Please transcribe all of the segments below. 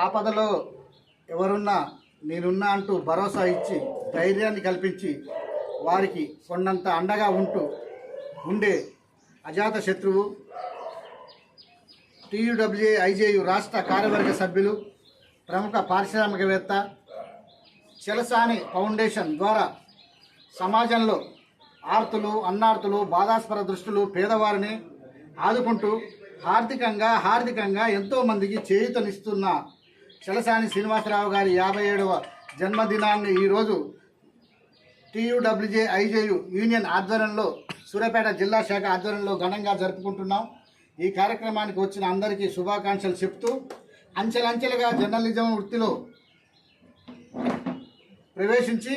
ఆపదలో ఎవరున్నా నేనున్నా అంటూ భరోసా ఇచ్చి ధైర్యాన్ని కల్పించి వారికి కొండంత అండగా ఉంటూ ఉండే అజాత శత్రువు టీయూడబ్ల్యూఏ ఐజేయు రాష్ట్ర కార్యవర్గ సభ్యులు ప్రముఖ పారిశ్రామికవేత్త చెలసాని ఫౌండేషన్ ద్వారా సమాజంలో ఆర్తులు అన్నార్తులు బాధాస్పర దృష్టులు పేదవారిని ఆదుకుంటూ ఆర్థికంగా హార్దికంగా ఎంతోమందికి చేయూతనిస్తున్న చలసాని శ్రీనివాసరావు గారి యాభై ఏడవ జన్మదినాన్ని ఈరోజు టీయూడబ్ల్యూజే ఐజేయు యూనియన్ ఆధ్వర్యంలో సూర్యాపేట జిల్లా శాఖ ఆధ్వర్యంలో ఘనంగా జరుపుకుంటున్నాం. ఈ కార్యక్రమానికి వచ్చిన అందరికీ శుభాకాంక్షలు చెప్తూ అంచెలంచెలుగా జర్నలిజం వృత్తిలో ప్రవేశించి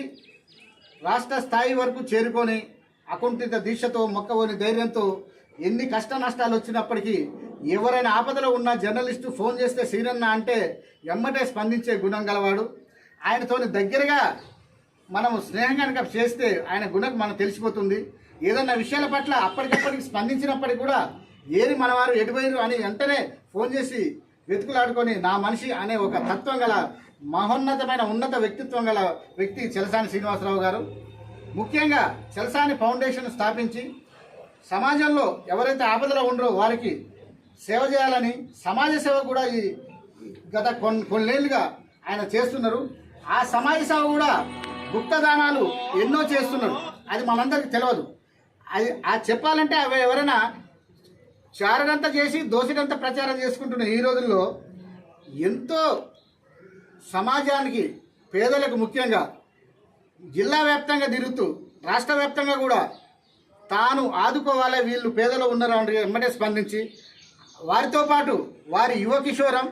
రాష్ట్ర స్థాయి వరకు చేరుకొని అకుంఠిత దీక్షతో మొక్కవోని ధైర్యంతో ఎన్ని కష్ట నష్టాలు వచ్చినప్పటికీ ఎవరైనా ఆపదలో ఉన్న జర్నలిస్టు ఫోన్ చేస్తే సీనన్న అంటే ఎమ్మటే స్పందించే గుణం గలవాడు. ఆయనతోని దగ్గరగా మనం స్నేహం కనుక చేస్తే ఆయన గుణం మనం తెలిసిపోతుంది. ఏదన్నా విషయాల పట్ల అప్పటికప్పటికి స్పందించినప్పటికి కూడా ఏది మనవారు ఎటుపోయారు అని వెంటనే ఫోన్ చేసి వెతుకులాడుకొని నా మనిషి అనే ఒక తత్వం గల మహోన్నతమైన ఉన్నత వ్యక్తిత్వం గల వ్యక్తి చెలసాని శ్రీనివాసరావు గారు. ముఖ్యంగా చెలసాని ఫౌండేషన్ స్థాపించి సమాజంలో ఎవరైతే ఆపదలో ఉండరో వారికి సేవ చేయాలని సమాజ సేవ కూడా ఈ గత కొన్ని కొన్నేళ్ళుగా ఆయన చేస్తున్నారు. ఆ సమాజ సేవ కూడా గుప్తదానాలు ఎన్నో చేస్తున్నారు. అది మనందరికి తెలియదు అది ఆ చెప్పాలంటే అవి ఎవరైనా చారడంతా చేసి దోసిడంతా ప్రచారం చేసుకుంటున్న ఈ రోజుల్లో ఎంతో సమాజానికి పేదలకు ముఖ్యంగా జిల్లా వ్యాప్తంగా తిరుగుతూ రాష్ట్ర వ్యాప్తంగా కూడా తాను ఆదుకోవాలి వీళ్ళు పేదలు ఉన్నారు అని ఎమ్మటే స్పందించి వారితో పాటు వారి యువ కిషోరం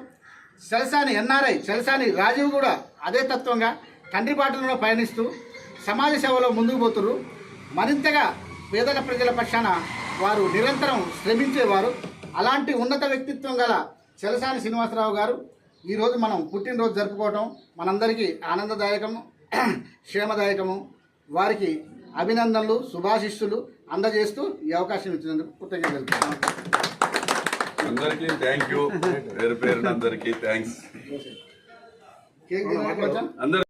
సెలసాని ఎన్ఆర్ఐ సెలసాని రాజీవ్ కూడా అదే తత్వంగా తండ్రి బాటలో పయనిస్తూ సమాజ సేవలో ముందుకు పోతున్నారు మరింతగా పేదల ప్రజల పక్షాన వారు నిరంతరం శ్రమించేవారు. అలాంటి ఉన్నత వ్యక్తిత్వం గల చెలసాని శ్రీనివాసరావు గారు ఈరోజు మనం పుట్టినరోజు జరుపుకోవటం మనందరికీ ఆనందదాయకము క్షేమదాయకము. వారికి అభినందనలు శుభాశిస్సులు అందజేస్తూ ఈ అవకాశం ఇచ్చినందుకు కృతజ్ఞతలు అందరికీ థ్యాంక్ యూ పేరు పేరున అందరికీ థ్యాంక్స్? అందరు